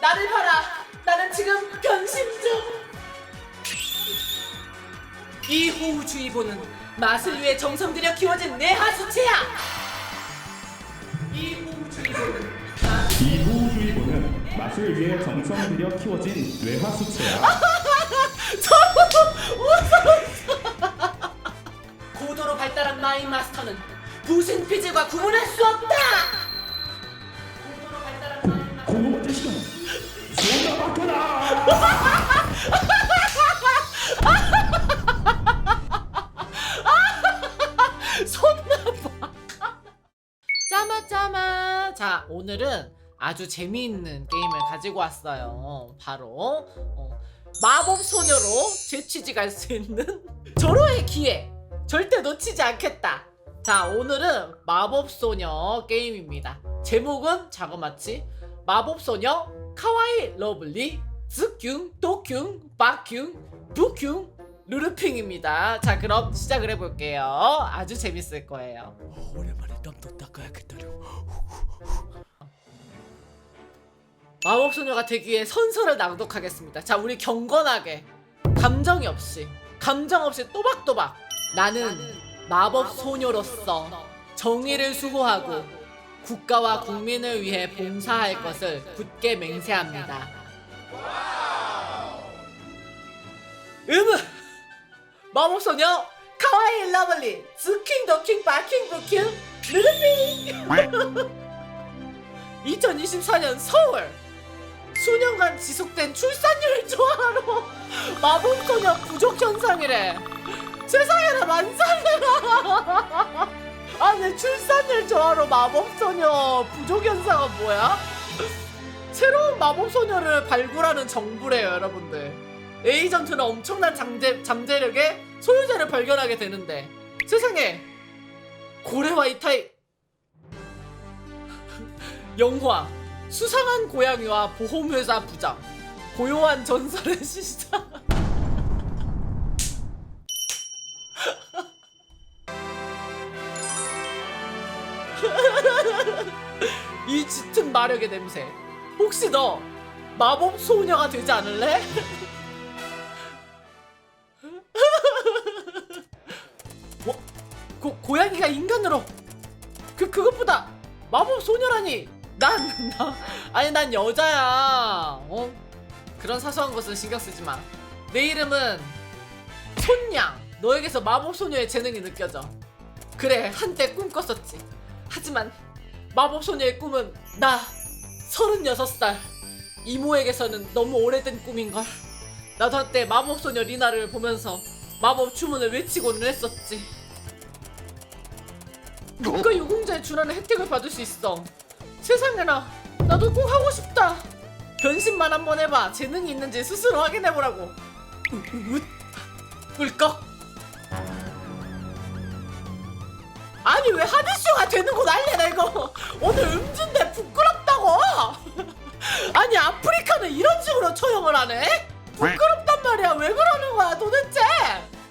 나를 봐라. 나는 지금 변신 중. 이 호우주의보는 맛을 위해 정성 들여 키워진 내 하수체야. 이 호우주의보는 이 호우주의보는 맛을 위해 정성 들여 키워진 뇌하 수체야. 고도로 발달한 마인 마스터는 부신 피질과 구분할 수 없다. 손나봐. 짜마 짜마. 자 오늘은 아주 재미있는 게임을 가지고 왔어요. 바로 어, 마법 소녀로 재취직할 수 있는 절호의 기회. 절대 놓치지 않겠다. 자 오늘은 마법 소녀 게임입니다. 제목은 자그마치 마법 소녀 카와이 러블리 즈끉 도끉 바끉 부끉 루르핑입니다. 자 그럼 시작을 해볼게요. 아주 재밌을 거예요. 오랜만에 땀도 닦아야겠다려. 마법 소녀가 되기 위해 선서를 낭독하겠습니다. 자 우리 경건하게 감정이 없이 감정 없이 또박또박 나는 마법 소녀로서 정의를 수호하고 국가와 국민을 위해 봉사할 것을 굳게 맹세합니다. 음은 마법 소녀 카와이 러블리 즈킹 더킹 바킹 부킹 르르핑 2024년 서울. 수년간 지속된 출산율 조화로 마법소녀 부족 현상이래. 세상에나 만살래라. 아내 출산율 조화로 마법소녀 부족 현상은 뭐야? 새로운 마법 소녀를 발굴하는 정부래요 여러분들. 에이전트는 엄청난 잠재, 잠재력의 소유자를 발견하게 되는데. 세상에! 고래와 이타이 영화. 수상한 고양이와 보험회사 부장. 고요한 전설의 시작 이 짙은 마력의 냄새 혹시 너 마법 소녀가 되지 않을래? 뭐? 고, 고양이가 인간으로. 그 그것보다 마법 소녀라니. 난 나, 아니 난 여자야. 어? 그런 사소한 것은 신경 쓰지 마내 이름은 손양. 너에게서 마법 소녀의 재능이 느껴져. 그래 한때 꿈꿨었지. 하지만 마법 소녀의 꿈은 나 36살 이모에게서는 너무 오래된 꿈인걸 나도 한때 마법 소녀 리나를 보면서 마법 주문을 외치고는 했었지 국가 유공자의 준하는 혜택을 받을 수 있어. 세상에나 나도 꼭 하고 싶다. 변신만 한번 해봐. 재능이 있는지 스스로 확인해보라고. 으, 꿀꺽. 아니 왜 하드쇼가 되는 거 난리야 나 이거. 오늘 음주인데 부끄럽다 고. 아니 아프리카는 이런 식으로 처형을 하네? 부끄럽단 말이야. 왜 그러는 거야 도대체?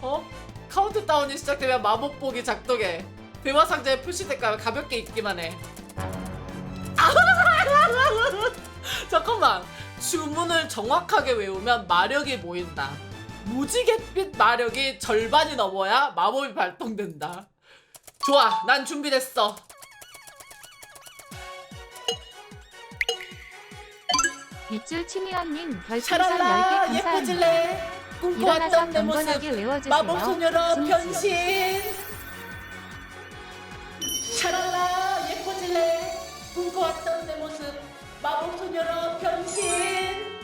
어? 카운트다운이 시작되면 마법복이 작동해. 대화 상자에 표시될까 가볍게 읽기만 해. 아! 잠깐만. 주문을 정확하게 외우면 마력이 모인다. 무지갯빛 마력이 절반이 넘어야 마법이 발동된다. 좋아, 난 준비됐어. 밑줄 치미언님 별풍선 샤랄라 10개 감사합니다. 예뻐질래. 일어나서 꿈꿔왔던 내 모습. 경건하게 외워주세요. 마법 소녀로 징징. 변신. 샤랄라 예뻐질래. 꿈꿔왔던 내 모습. 마법 소녀로 변신.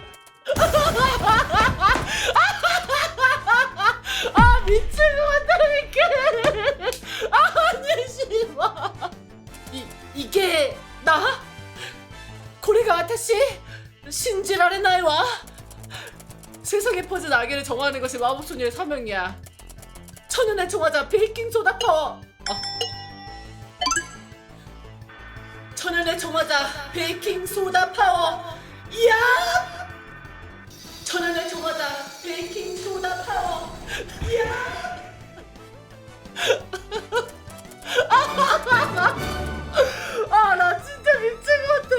아기를 정화하는 것이 마법 소녀의 사명이야. 천연의 종화자 베이킹 소다 파워. 어. 천연의 종화자 베이킹 소다 파워. 이야. 천연의 종화자 베이킹 소다 파워. 이야. 아 나 진짜 미친 것 같아.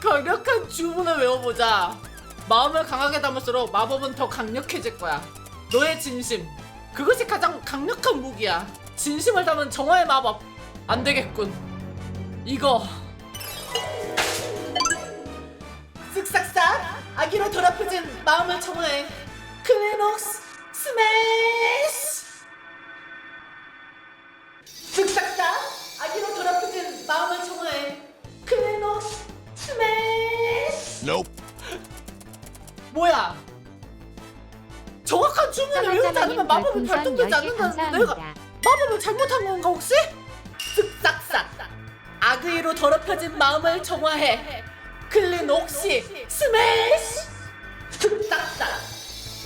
강력한 주문 주문을 외워보자. 마음을 강하게 담을수록 마법은 더 강력해질 거야. 너의 진심. 그것이 가장 강력한 무기야. 진심을 담은 정화의 마법. 안 되겠군. 이거. 쓱싹싹 아기로 더럽혀진 마음을 청해 클레녹스 스매시 쓱싹싹 아기로 더럽혀진 마음을 청해 클레녹스 스매시 뭐야? 정확한 주문을 외우지 않으면 별풍선 발동되지 10개 않는다는데 내가. 마법을 잘못한 건가 혹시? 쓱싹싹. 악의로 더럽혀진 마음을 정화해. 클린 옥시 스매시! 쓱싹싹.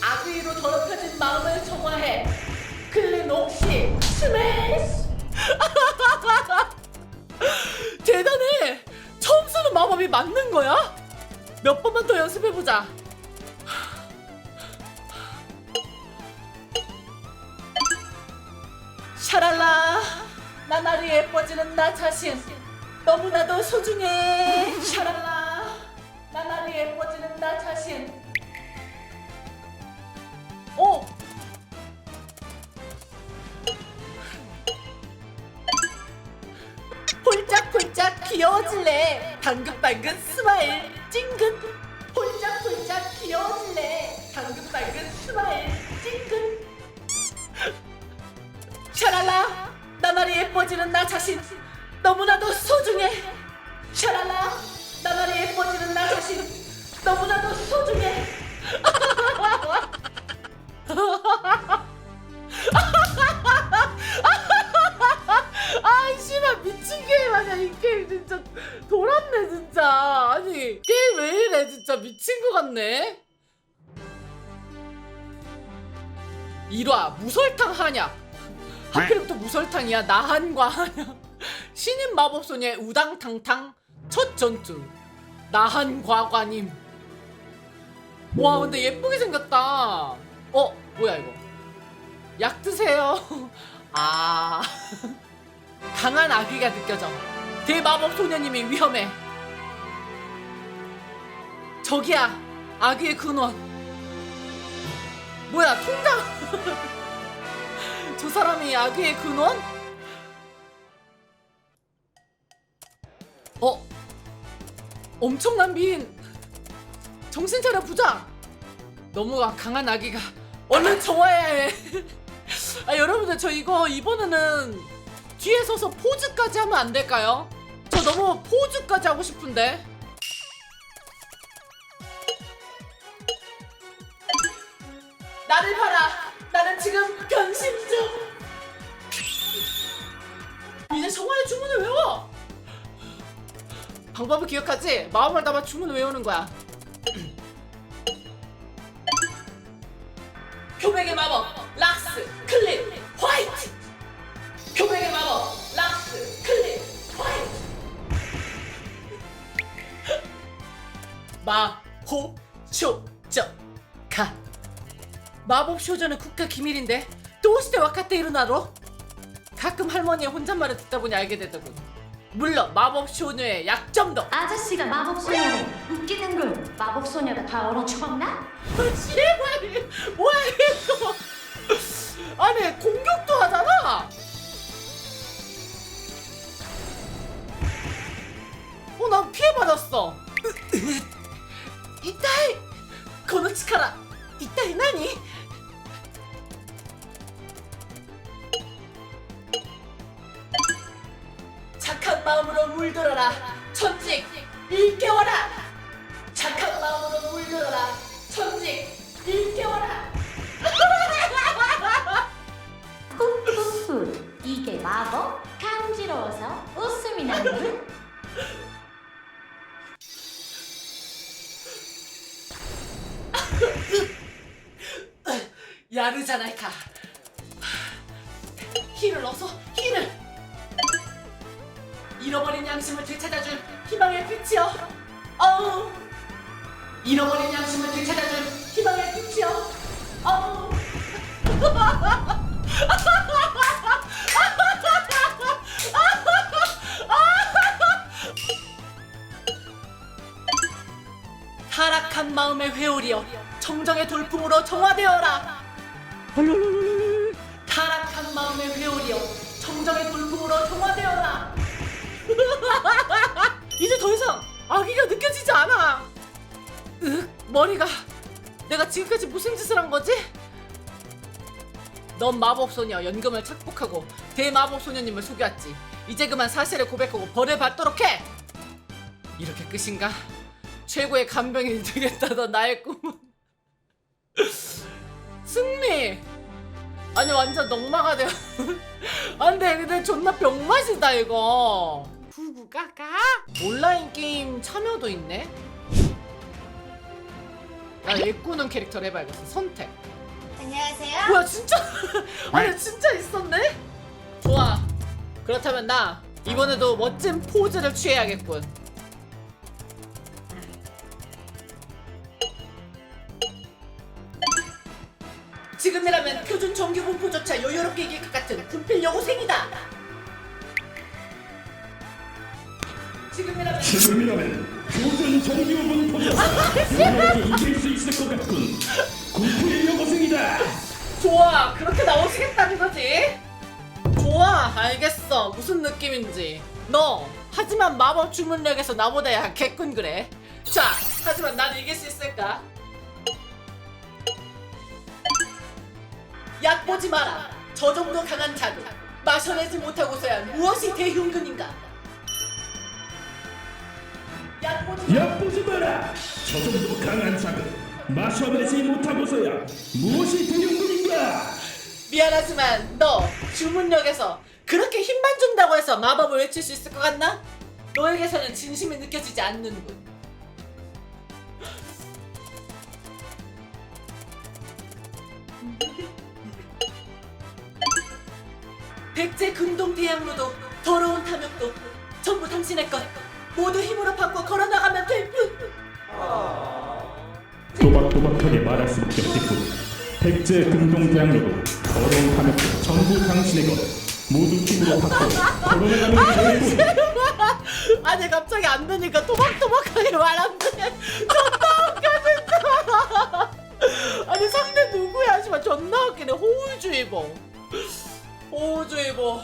악의로 더럽혀진 마음을 정화해. 클린 옥시 스매시! 대단해! 처음 쓰는 마법이 맞는 거야? 몇 번만 더 연습해보자 샤랄라. 나날이 예뻐지는 나 자신 너무나도 소중해. 샤랄라. 나날이 예뻐지는 나 자신. 어 홀짝홀짝 귀여워질래. 방긋방긋 스마일 찡긋. 홀짝홀짝 귀여워질래. 방긋방긋 스마일 찡긋 샤랄라 나날이 예뻐지는 나 자신 너무나도 소중해. 샤랄라 나날이 예뻐지는 나 자신 너무나도 소중해. 아이 씨발 미친 게임 아니야. 이 게임 진짜 돌았네 진짜. 아니 게임 왜 이래 진짜. 미친 거 같네. 1화 무설탕 한약 하필이부터 무설탕이야. 나한과 한약 신인 마법소녀의 우당탕탕. 첫 전투. 나한과과님 와 근데 예쁘게 생겼다. 어 뭐야 이거? 약 드세요. 아. 강한 악의가 느껴져. 대마법 소녀님이 위험해. 저기야 악의의 근원. 뭐야 통장 저 사람이 악의의 근원? 어? 엄청난 미인 정신 차려 부장 너무 강한 아기가 얼른 정화해야 해 아, 여러분들 저 이거 이번에는 뒤에 서서 포즈까지 하면 안 될까요? 저 너무 포즈까지 하고 싶은데 나를 봐라 나는 지금 변신 중. 이제 정화의 주문을 외워 방법을 기억하지? 마음을 담아 주문을 외우는 거야? 표백의 마법 마법쇼저는 국가 기밀인데 도시대 와카테 일어나로? 가끔 할머니의 혼잣말을 듣다 보니 알게 되더군 물론 마법 소녀의 약점도 아저씨가 마법 소녀를 웃기는 걸 마법 소녀가 다 얼어 죽었나? 제발 뭐야 이거 아니 공격도 하잖아 어난 피해받았어 이따이 건우치카라. 이따이 나니? 마음으로 물들어라. 천직 일깨워라. 착한 마음으로 물들어라. 천직 일깨워라. 훗훗훗 이게 마법? 간지러워서 웃음이 나는 야르자나이카 한 마음의 회오리여 정정의 돌풍으로 정화되어라. 타락한 마음의 회오리여 정정의 돌풍으로 정화되어라. 이제 더 이상 아기가 느껴지지 않아. 으 머리가 내가 지금까지 무슨 짓을 한 거지? 넌 마법소녀 연금을 착복하고 대마법소녀님을 속였지. 이제 그만 사실을 고백하고 벌을 받도록 해. 이렇게 끝인가? 최고의 간병이 되겠다던 나의 꿈은? 승리! 아니 완전 넉마가 되어 안돼 근데 존나 병맛이다 이거. 구구가가? 온라인 게임 참여도 있네? 나 예꾸는 캐릭터를 해봐야겠어. 선택. 안녕하세요. 뭐야 진짜? 아니 진짜 있었네? 좋아. 그렇다면 나 이번에도 멋진 포즈를 취해야겠군 지금이라면 표준 정규 분포조차 여유롭게 이길 것 같은 분필 여고생이다. 지금이라면 지금이라면 교전 정규분 포조차 너에게 이길 수 있을 것 같군. 군필 여고생이다. 좋아 그렇게 나오시겠다는 거지? 좋아 알겠어. 무슨 느낌인지. 너 하지만 마법 주문력에서 나보다 약했군 그래. 자 하지만 난 이길 수 있을까 약 보지 마라 저 정도 강한 자극 마셔내지 못하고서야 무엇이 대흉근인가 약 보지 마라 약 보지 마라. 저 정도 강한 자극 마셔내지 못하고서야 무엇이 대용군인가? 미안하지만 너 주문력에서 그렇게 힘만 준다고 해서 마법을 외칠 수 있을 것 같나? 너에게서는 진심이 느껴지지 않는군. 백제 금동 대양로도 더러운 탐욕도 전부 당신의 것. 모두 힘으로 받고 걸어나가면 될 뿐. 또박또박하게 말할 수밖에 없겠군. 백제 금동대학로도 더러운 탐욕도 전부 당신의 것. 모두 힘으로 받고 걸어나가는 결국 아니 갑자기 안 되니까 토박토박하게 말한대 존나 웃겨 진짜 아니 상대 누구야 하지만 존나 웃기네 호우주의보 호우주의보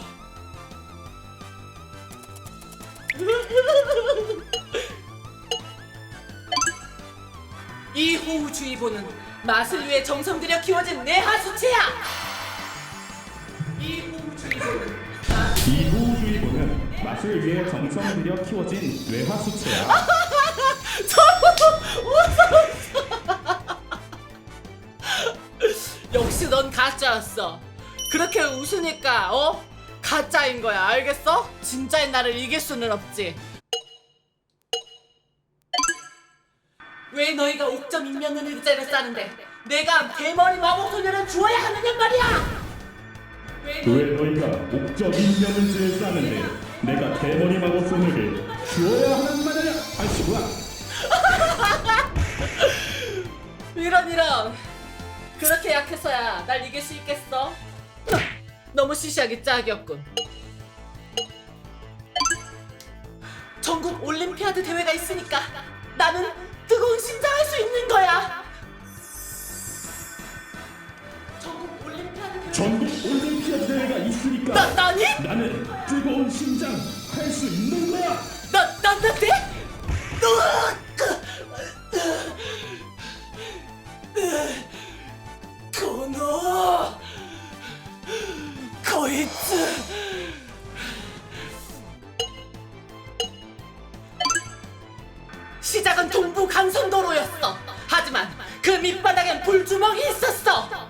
이 호우주의보는 맛을 위해 정성 들여 키워진 내 하수체야 이 호우주의보는 이 호우주의보는 맛을 위해 정성 들여 키워진 뇌하수체야. 역시 넌 가짜였어. 그렇게 웃으니까 어 가짜인 거야. 알겠어? 진짜인 나를 이길 수는 없지. 왜 너희가 옥점 인명은 의자를 싸는데 내가 대머리 마법 소녀를 주어야 하느냐 말이야. 왜 왜 너희 너희가 옥적 인명은지를 싸는데 내가 대머리 마법 소녀를 주어야 하는 말이야? 아이씨구야. 이런 이런 그렇게 약해서야 날 이길 수 있겠어? 너무 시시하게 짝이었군. 전국 올림피아드 대회가 있으니까 나는 뜨거운 심장할 수 있는 거야. 전국 올림피아드 대회. 전국 올림피아드 대회가 있으니까 나 나니? 나는 뜨거운 심장 할 수 있는 거야. 나 나나 돼? 코노 시작은 동부 강선도로였어 하지만 그 밑바닥엔 불주먹이 있었어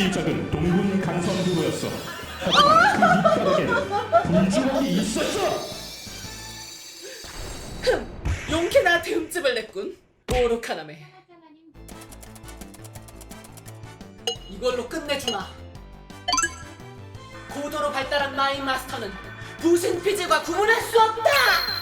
시작은 동군 강선도로였어. 하지만 그 밑바닥에 불주먹이 있었어. 용케 나한테 흠집을 냈군 오르카나메 이걸로 끝내주마. 고도로 발달한 마인 마스터는 부신 피질과 구분할 수 없다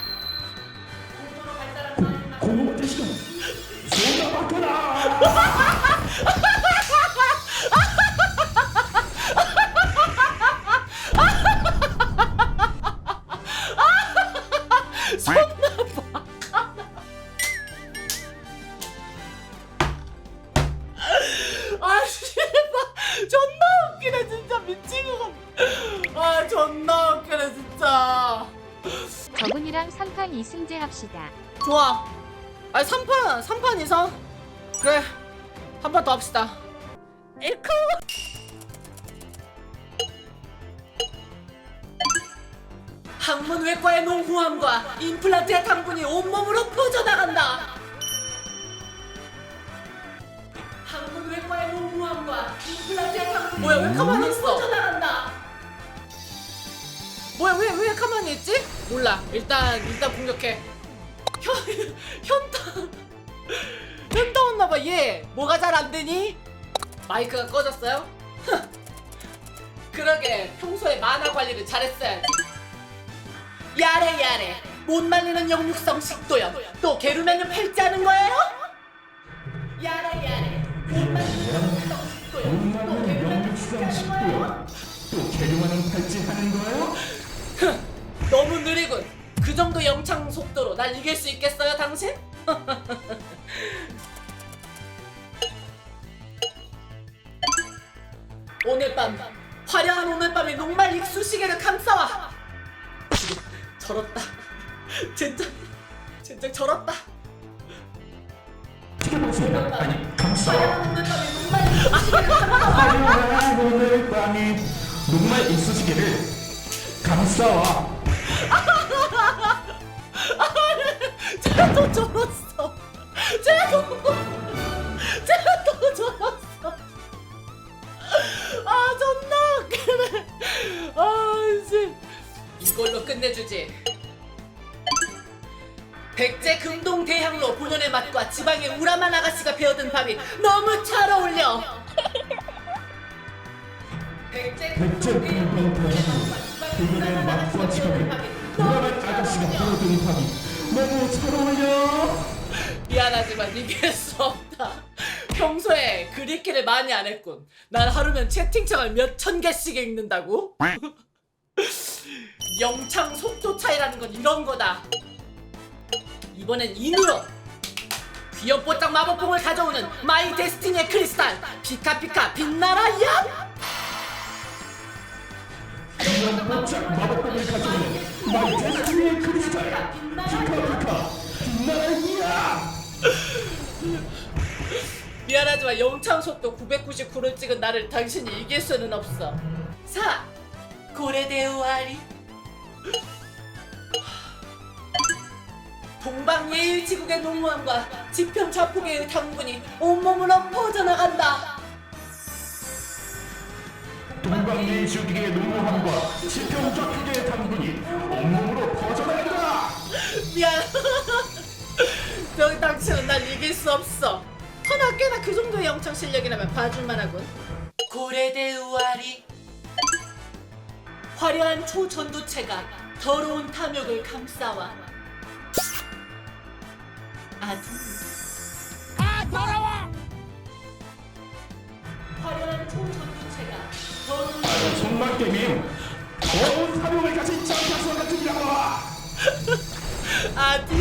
항문 외과의 농후함과 임플란트의 당분이 온몸으로 퍼져나간다. 항문 외과의 농후함과 임플란트의 당분이 뭐야 왜 가만히 있어? 퍼져나간다. 뭐야 왜 왜 가만히 있지? 몰라. 일단 일단 공격해. 현 현타. 현타 왔나봐 얘. 뭐가 잘 안 되니? 마이크가 꺼졌어요? 그러게. 평소에 만화 관리를 잘했어야지 야래 야래 못 말리는 역육성 식도염 또 게르면은 팔자는 거예요? 야래 야래 못 말리는 역육성 식도염 또 게르면은 팔자는 거예요? 또 개룡하는 팔찌 하는 거예요? 너무 느리군. 그 정도 영창 속도로 날 이길 수 있겠어요, 당신? 오늘 밤 화려한 오늘 밤에 녹말 익수시개를 감싸와. 절었다. 진짜 진짜 절었다. 아니 감싸 오늘 감싸와. 녹말 이쑤시개를 감싸와 또 절었어. 제가 이걸로 끝내주지. 백제 금동 대향로 본연의 맛과 지방의 우람한 아가씨가 배어든 밥이 너무 잘 어울려. 백제 백제 금동 대향로 본연의 맛과 지방의 우람한 아가씨가 배어든 밥이 너무 잘 어울려. 미안하지만 이길 수 없다. 평소에 그리기를 많이 안 했군. 난 하루면 채팅창을 몇 천 개씩 읽는다고? 영창 속도 차이라는 건 이런 거다. 이번엔 인으로 귀염뽀짝 마법봉을 가져오는 마이 데스티니의 크리스탈 피카피카 빛나라 야! 이런 뽀짝 마법봉을 가져오는 마이 데스티니의 크리스탈 피카피카 빛나라이야 미안하지만 영창 속도 999를 찍은 나를 당신이 이길 수는 없어. 사 고래대우아리 동방예일 지국의 농무함과 지평 좌폭의 당분이 온몸으로 퍼져나간다. 동방예주기의 농무함과 지평좌표계의 당분이 온몸으로 퍼져나간다 미안. 너 당신은 날 이길 수 없어. 허나 꽤나 그 정도의 영창 실력이라면 봐줄만하군. 고래대 우아리 화려한 초전도체가 더러운 탐욕을 감싸와. 아두 아 더러워! 화려한 초전도체가 더러운 아주 정말 게임 더운 사명을 가진 장사수 같은 양아 아듀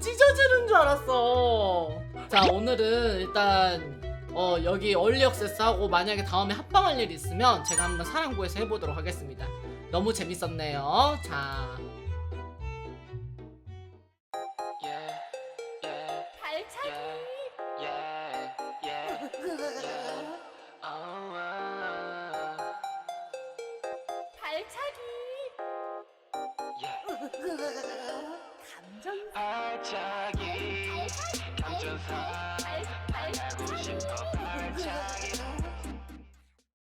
찢어지는 줄 알았어. 자 오늘은 일단 어 여기 얼리 액세스 하고 만약에 다음에 합방할 일 있으면 제가 한번 사랑구에서 해보도록 하겠습니다. 너무 재밌었네요. 자.